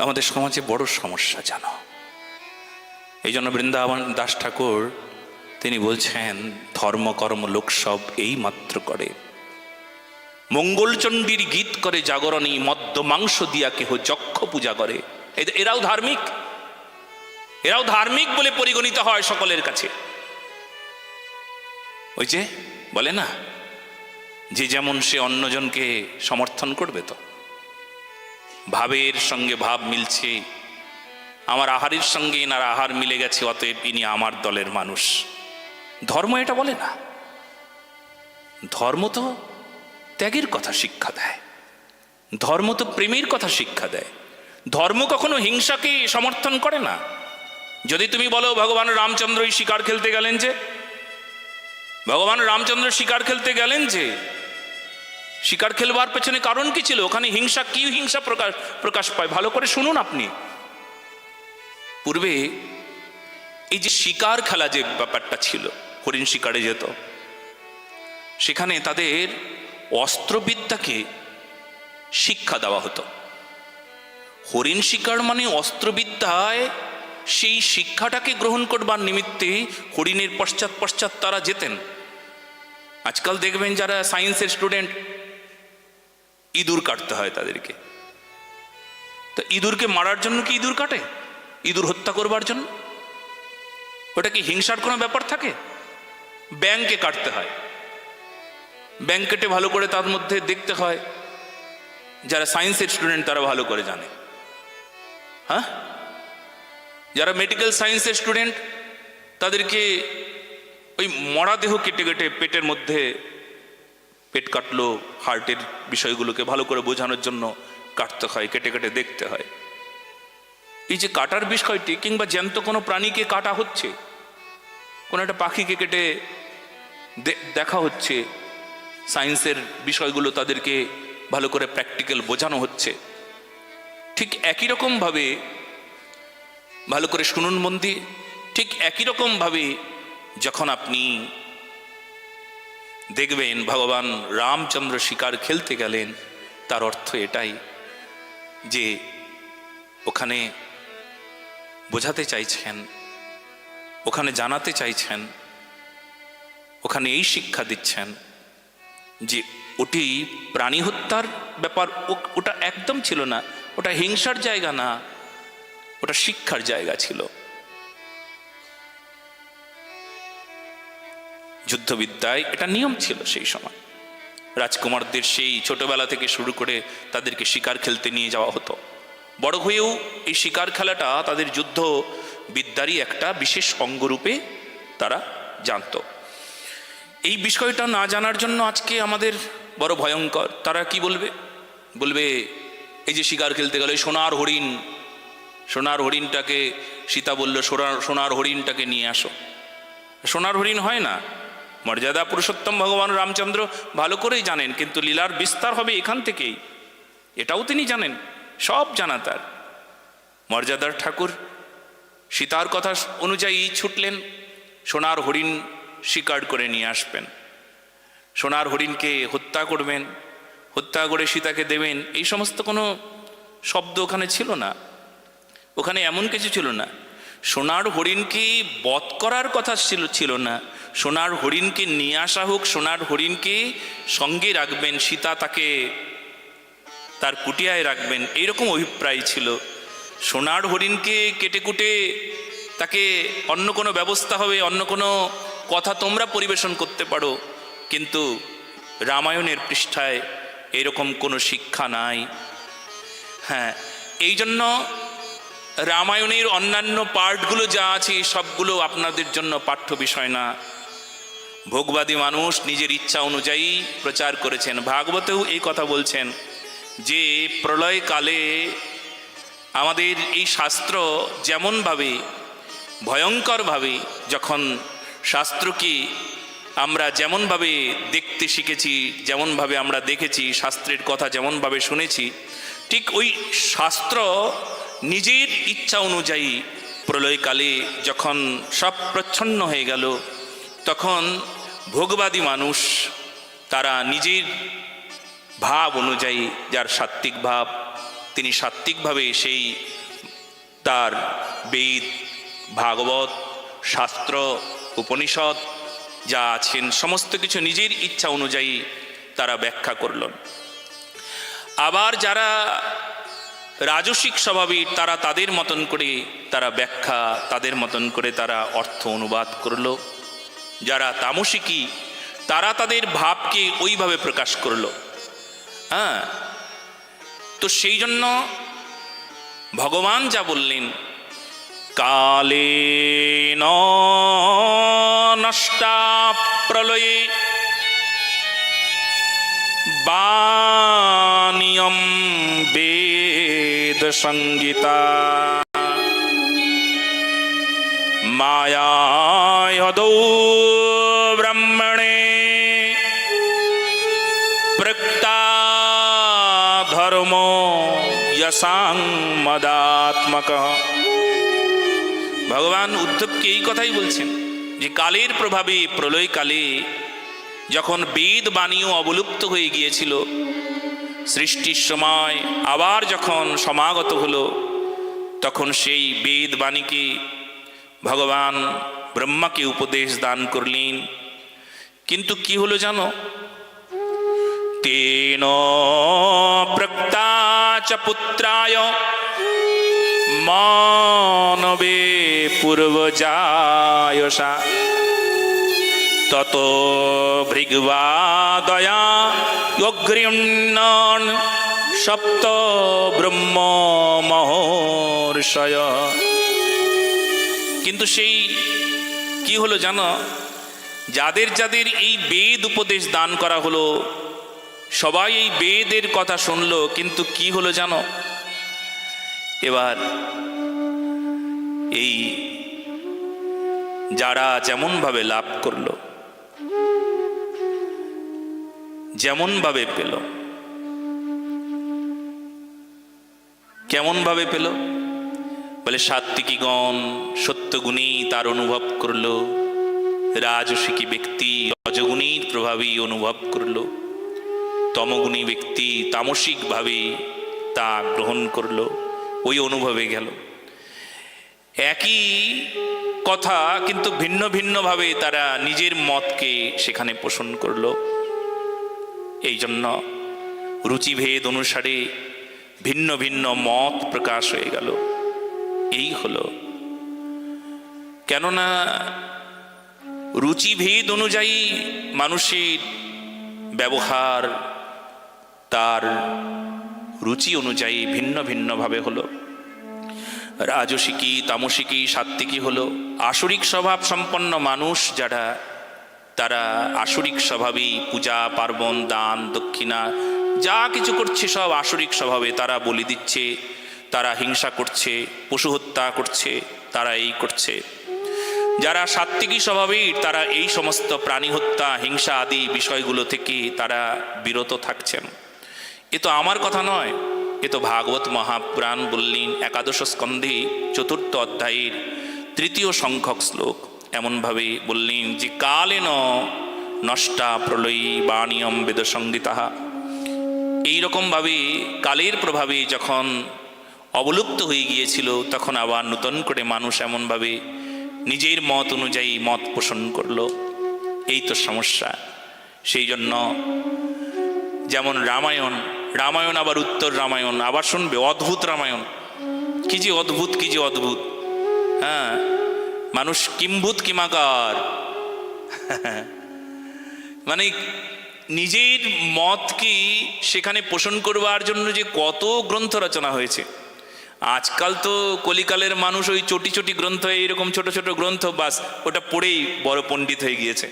আমাদের সমাজে বড় সমস্যা, জানো। এই জন্য বৃন্দাবন দাস ঠাকুর, তিনি বলছেন, ধর্ম, কর্ম, লোক সব এই মাত্র করে। মঙ্গলচণ্ডীর গীত করে জাগরণী, মদ্য, মাংস দিয়া কেহ যক্ষ পূজা করে। এরাও ধার্মিক। এরাও ধার্মিক বলে পরিগণিত হয় সকলের কাছে। ওই যে, বলে না, যে যেমন সে অন্যজনকে সমর্থন করবে তো। ভাবের সঙ্গে ভাব মিলছে। আমার আহারের সঙ্গে এনার আহার মিলে গেছে, অতএব ইনি আমার দলের মানুষ। ধর্ম এটা বলে না। ধর্ম তো ত্যাগের কথা শিক্ষা দেয়। ধর্ম তো প্রেমের কথা শিক্ষা দেয়। ধর্ম কখনো হিংসাকে সমর্থন করে না। যদি তুমি বলো, ভগবান রামচন্দ্র এই শিকার খেলতে গেলেন যে, ভগবান রামচন্দ্র শিকার খেলতে গেলেন যে শিকার খেলবার পেছনে কারণ কি ছিল? ওখানে হিংসা, কি হিংসা প্রকাশ প্রকাশ পায়? ভালো করে শুনুন আপনি। পূর্বে এই যে শিকার খেলা যে ব্যাপারটা ছিল, হরিণ শিকারে যেত, সেখানে তাদের অস্ত্রবিদ্যাকে শিক্ষা দেওয়া হতো। হরিণ শিকার মানে অস্ত্রবিদ্যায় সেই শিক্ষাটাকে গ্রহণ করবার নিমিত্তে হরিণের পশ্চাৎ পশ্চাৎ তারা যেতেন। আজকাল দেখবেন যারা সায়েন্সের স্টুডেন্ট ইঁদুর কাটতে হয় তাদেরকে। তো ইঁদুরকে মারার জন্য কি ইঁদুর কাটে? ইঁদুর হত্যা করবার জন্য? ওটা কি হিংসার কোনো ব্যাপার থাকে? ব্যাংকে কাটতে হয়। ব্যাংক কেটে ভালো করে তার মধ্যে দেখতে হয়। যারা সায়েন্সের স্টুডেন্ট তারা ভালো করে জানে। হ্যাঁ? যারা মেডিকেল সায়েন্সের স্টুডেন্ট তাদেরকে ওই মরা দেহ কেটে কেটে পেটের মধ্যে পেট কাটলো, হার্টের বিষয়গুলোকে ভালো করে বোঝানোর জন্য কাটতে হয়, কেটে কেটে দেখতে হয়। এই যে কাটার বিষয়টি, কিংবা জ্যান্ত কোনো প্রাণীকে কাটা হচ্ছে, কোনো একটা পাখিকে কেটে দেখা হচ্ছে, সায়েন্সের বিষয়গুলো তাদেরকে ভালো করে প্র্যাকটিক্যাল বোঝানো হচ্ছে, ঠিক একই রকমভাবে ভালো করে শুনুন মন্দির, ঠিক একই রকমভাবে যখন আপনি দেখবেন ভগবান রামচন্দ্র শিকার খেলতে গেলেন, তার অর্থ এটাই যে ওখানে বোঝাতে চাইছেন, ওখানে জানাতে চাইছেন, ওখানে এই শিক্ষা দিচ্ছেন যে ওটি প্রাণী হত্যার ব্যাপার ওটা একদম ছিল না, ওটা হিংসার জায়গা না, ওটা শিক্ষার জায়গা ছিল। যুদ্ধবিদ্যায় এটা নিয়ম ছিল সেই সময়। রাজকুমারদের সেই ছোটবেলা থেকে শুরু করে তাদেরকে শিকার খেলতে নিয়ে যাওয়া হতো। বড় হয়েও এই শিকার খেলাটা তাদের যুদ্ধ বিদ্যারই একটা বিশেষ অঙ্গরূপে তারা জানতো। এই বিষয়টা না জানার জন্য আজকে আমাদের বড় ভয়ঙ্কর। তারা কি বলবে? বলবে, এই যে শিকার খেলতে গেলে সোনার হরিণ, সোনার হরিণটাকে, সীতা বলল সোনার সোনার হরিণটাকে নিয়ে আসো। সোনার হরিণ হয় না মর্যাদা পুরুষোত্তম ভগবান রামচন্দ্র ভালো করেই জানেন, কিন্তু লীলার বিস্তার হবে এখান থেকেই। এটাও তিনি জানেন, সব জানা তার। মর্যাদার ঠাকুর, সীতার কথা অনুযায়ী ছুটলেন, সোনার হরিণ শিকার করে নিয়ে আসবেন। সোনার হরিণকে হত্যা করবেন, হত্যা করে সীতাকে দেবেন, এই সমস্ত কোনো শব্দ ওখানে ছিল না। ওখানে এমন কিছু ছিল না। সোনার হরিণকে বধ করার কথা ছিল ছিল না। সোনার হরিণকে নিয়ে আসা হোক, সোনার হরিণকে সঙ্গে রাখবেন, সীতা তাকে তার কুটিয়ায় রাখবেন, এইরকম অভিপ্রায় ছিল। সোনার হরিণকে কেটে কুটে তাকে অন্য কোনো ব্যবস্থা হবে, অন্য কোনো কথা তোমরা পরিবেশন করতে পারো, কিন্তু রামায়ণের পৃষ্ঠায় এরকম কোনো শিক্ষা নাই। হ্যাঁ এই জন্য রামায়ণের অন্যান্য পার্টগুলো যা আছে, সবগুলো আপনাদের জন্য পাঠ্য বিষয় না। ভোগবাদী মানুষ নিজের ইচ্ছা অনুযায়ী প্রচার করেছেন। ভাগবতেও এই কথা বলছেন যে, প্রলয়কালে আমাদের এই শাস্ত্র যেমনভাবে, ভয়ঙ্করভাবে যখন শাস্ত্রকে আমরা যেমনভাবে দেখতে শিখেছি, যেমনভাবে আমরা দেখেছি, শাস্ত্রের কথা যেমনভাবে শুনেছি, ঠিক ওই শাস্ত্র নিজের ইচ্ছা অনুযায়ী প্রলয়কালে যখন সব প্রচ্ছন্ন হয়ে গেল, তখন ভোগবাদী মানুষ, তারা নিজের ভাব অনুযায়ী, যার সাত্ত্বিক ভাব, তিনি সাত্ত্বিকভাবে সেই তার বেদ, ভাগবত, শাস্ত্র, উপনিষদ, যা আছেন, সমস্ত কিছু নিজের ইচ্ছা অনুযায়ী তারা ব্যাখ্যা করলেন আবার যারা রাজসিক স্বভাবের, তারা তাদের মতন করে তারা ব্যাখ্যা, তাদের মতন করে তারা অর্থ অনুবাদ করল। যারা তামসিকী, তারা তাদের ভাবকে ওইভাবে প্রকাশ করল। হ্যাঁ? তো সেই জন্য ভগবান যা বললেন, কালে নষ্টা প্রলয়ে বানিয়ম বেদ সঙ্গীতা। মায়াদৌ ব্রহ্মণে মদাত্মক ভগবান উদ্ধবকে এই কথাই বলছেন যে কালের প্রভাবে প্রলয়কালে যখন বেদ বাণীও অবলুপ্ত হয়ে গিয়েছিল, সৃষ্টির সময় আবার যখন সমাগত হলো, তখন সেই বেদ বাণীকে ভগবান ব্রহ্মাকে উপদেশ দান করলেন। কিন্তু কি হলো জানো? তেন পুত্রায় মানবে পূর্বজায়সা তত ভৃগবাদয়া অগ্রিণ্যন সপ্ত ব্রহ্ম মহর্ষয় কিন্তু সেই কি হলো জানো? যাদের যাদের এই বেদ উপদেশ দান করা হলো সবাই এই বেদের কথা শুনলো, কিন্তু কি হলো জানো? এবার এই যারা যেমনভাবে লাভ করল, যেমনভাবে পেল, কেমনভাবে পেল? বলে সাত্বিকীগণ সত্যগুণী তার অনুভব করল, রাজসিকী ব্যক্তি রজগুণীর প্রভাবেই অনুভব করল। তমগুণী ব্যক্তি তামসিকভাবে তা গ্রহণ করল, ওই অনুভবে গেল। একই কথা কিন্তু ভিন্ন ভিন্নভাবে তারা নিজের মতকে সেখানে পোষণ করল। এই জন্য রুচিভেদ অনুসারে ভিন্ন ভিন্ন মত প্রকাশ হয়ে গেল। এই হলো। কেননা রুচিভেদ অনুযায়ী মানুষের ব্যবহার তার রুচি অনুযায়ী ভিন্ন ভিন্নভাবে হলো। রাজসিকী তামসিকী সাত্ত্বিকী হলো? আসরিক স্বভাব সম্পন্ন মানুষ যারা, তারা আসরিক স্বভাবেই পূজা, পার্বণ, দান, দক্ষিণা, যা কিছু করছে সব আসরিক স্বভাবে তারা বলি দিচ্ছে, তারা হিংসা করছে, পশু হত্যা করছে, তারা এই করছে। যারা সাত্ত্বিকী স্বভাবের তারা এই সমস্ত প্রাণী হত্যা, হিংসা আদি বিষয়গুলো থেকে তারা বিরত থাকছেন। এ তো আমার কথা নয়। এ তো ভাগবত মহাপুরাণ বললেন একাদশ স্কন্ধে চতুর্থ অধ্যায়ের তৃতীয় সংখ্যক শ্লোক। এমনভাবে বললেন, যে কালেন নষ্টা প্রলয়ী বা নিয়ম বাণিয়ম বেদসঙ্গীতাহা এইরকমভাবে কালের প্রভাবে যখন অবলুপ্ত হয়ে গিয়েছিল, তখন আবার নূতন করে মানুষ এমনভাবে নিজের মত অনুযায়ী মত পোষণ করল। এই তো সমস্যা। সেই জন্য যেমন রামায়ণ রামায়ণ আবার উত্তর রামায়ণ, আবার শুনবে, অদ্ভুত রামায়ণ। কি যে অদ্ভুত, কি যে অদ্ভুত। হ্যাঁ মানুষ কিম্ভূত কিমাকার। মানে নিজের মত কি সেখানে পোষণ করবার জন্য যে কত গ্রন্থ রচনা হয়েছে। আজকাল তো কলিকালের মানুষ ওই চটি চটি গ্রন্থ, এইরকম ছোট ছোট গ্রন্থ, বাস ওটা পড়েই বড় পণ্ডিত হয়ে গিয়েছে।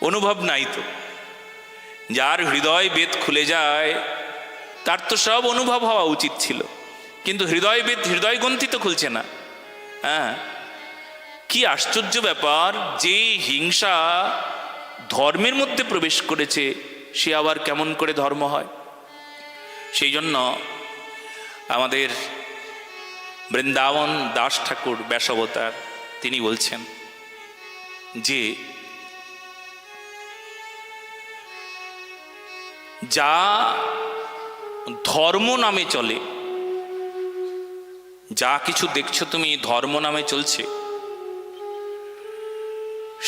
অনুভব নাই তো। যার হৃদয় বেদ খুলে যায়, তার তো সব অনুভব হওয়া উচিত ছিল। কিন্তু হৃদয় বেদ, হৃদয় গ্রন্থি তো খুলছে না। হ্যাঁ কি আশ্চর্য ব্যাপার যে হিংসা ধর্মের মধ্যে প্রবেশ করেছে, সে আবার কেমন করে ধর্ম হয়? সেই জন্য আমাদের বৃন্দাবন দাস ঠাকুর, ব্যাসবতার, তিনি বলছেন যে যা ধর্ম নামে চলে, যা কিছু দেখছ তুমি ধর্ম নামে চলছে,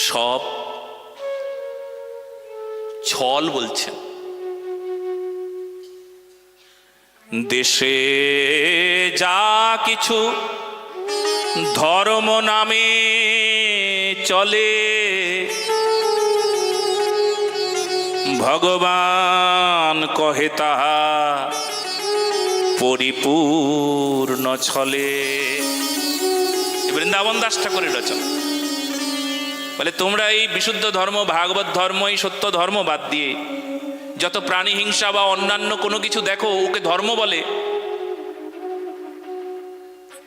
সব ছল বলছেন দেশে যা কিছু ধর্ম নামে চলে ভগবান কহে তাহা পরিপূর্ণ ছলে। বৃন্দাবন দাস ঠাকুরের রচনা। বলে, তোমরা এই বিশুদ্ধ ধর্ম, ভাগবত ধর্ম, এই সত্য ধর্ম বাদ দিয়ে যত প্রাণী হিংসা বা অন্যান্য কোনো কিছু দেখো, ওকে ধর্ম বলে,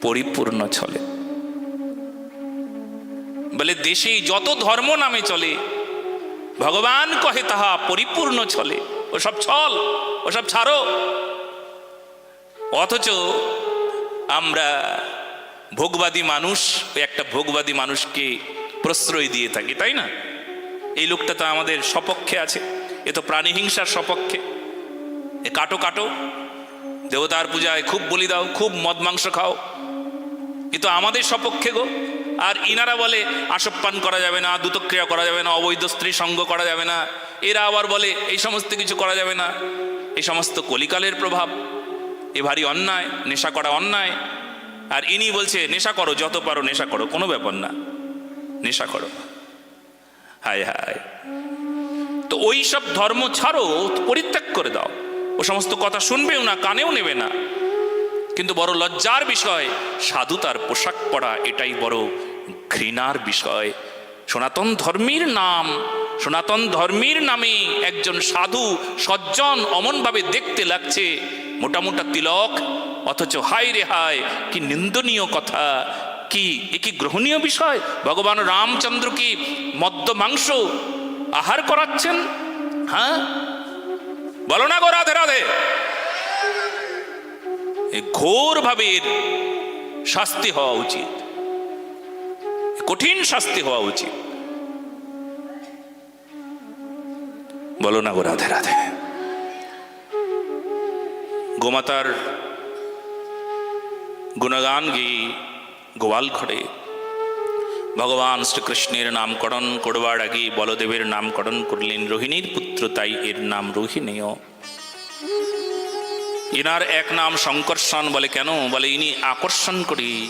পরিপূর্ণ চলে বলে, দেশে যত ধর্ম নামে চলে ভগবান কহে তাহা পরিপূর্ণ চলে ওসব ছল, ওসব ছাড়ো। অথচ আমরা ভোগবাদী মানুষ, ওই একটা ভোগবাদী মানুষকে প্রশ্রয় দিয়ে থাকি, তাই না? এই লোকটা তো আমাদের সপক্ষে আছে, এ তো প্রাণী হিংসার সপক্ষে। এ কাটো কাটো, দেবতার পূজায় খুব বলি দাও, খুব মদ মাংস খাও। এ তো আমাদের সপক্ষে গো। আর ইনারা বলে আসপান করা যাবে না, দ্রুতক্রিয়া করা যাবে না, অবৈধ স্ত্রী সঙ্গ করা যাবে না। এরা আবার বলে, এই সমস্ত কিছু করা যাবে না। এই সমস্ত কলিকালের প্রভাব, এ ভারী অন্যায়, নেশা করা অন্যায়। আর ইনি বলছে, নেশা করো, যত পারো নেশা করো, কোনো ব্যাপার না। নেশা করো। হায় হায়। তো ওই সব ধর্ম ছাড়ো, পরিত্যাগ করে দাও। ও সমস্ত কথা শুনবেও না, কানেও নেবে না। কিন্তু বড় লজ্জার বিষয়, সাধু তার পোশাক পরা, এটাই বড় ঘৃণার বিষয়। সনাতন ধর্মীর নাম, সনাতন ধর্মীর নামে একজন সাধু সজ্জন অমনভাবে দেখতে লাগছে। মোটা মোটা তিলক, অথচ হায় রে হায়, কি নিন্দনীয় কথা। কি, এ কি গ্রহণীয় বিষয়? ভগবান রামচন্দ্র কি মদ্য মাংস আহার করাচ্ছেন? হ্যাঁ? বলো না গো রাধে রাধে। ঘোরভাবে শাস্তি হওয়া উচিত। কঠিন শাস্তি হওয়া উচিত। বলো না গো রাধে রাধে। গোমাতার গুণগান গেয়ে গোয়াল ঘরে ভগবান শ্রীকৃষ্ণের নামকরণ করবার আগে বলদেবের নামকরণ করলেন। রোহিণীর পুত্র তাই এর নাম রোহিণীয় এনার এক নাম শঙ্কর্ষণ বলে কেন? বলে ইনি আকর্ষণ করে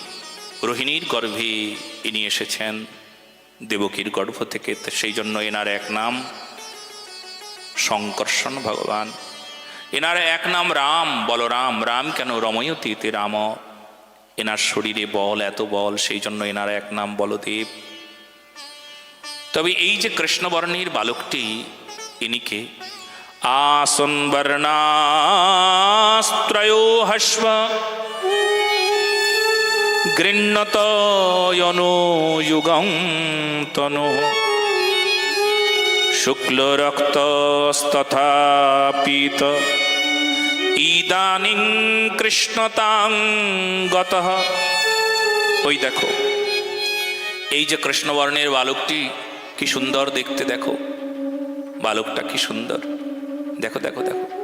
রোহিণীর গর্ভে ইনি এসেছেন, দেবকীর গর্ভ থেকে। সেই জন্য এনার এক নাম শঙ্কর্ষণ ভগবান। এনার এক নাম রাম। বলরাম রাম কেন রময়তীতে? রাম, এনার শরীরে বল, এত বল, সেই জন্য এনার এক নাম বলদেব। তবে এই যে কৃষ্ণবর্ণের বালকটি, ইনিকে আসন বর্ণাস্ত্রয়ো হস্ব গৃহ্ণতয়নো যুগং তনু শুক্লরক্তস্তথা পীত ইদানিং কৃষ্ণতাং গত। ওই দেখো, এই যে কৃষ্ণবর্ণের বালকটি কি সুন্দর দেখতে, দেখো। বালকটা কি সুন্দর। দেখো দেখো দেখো।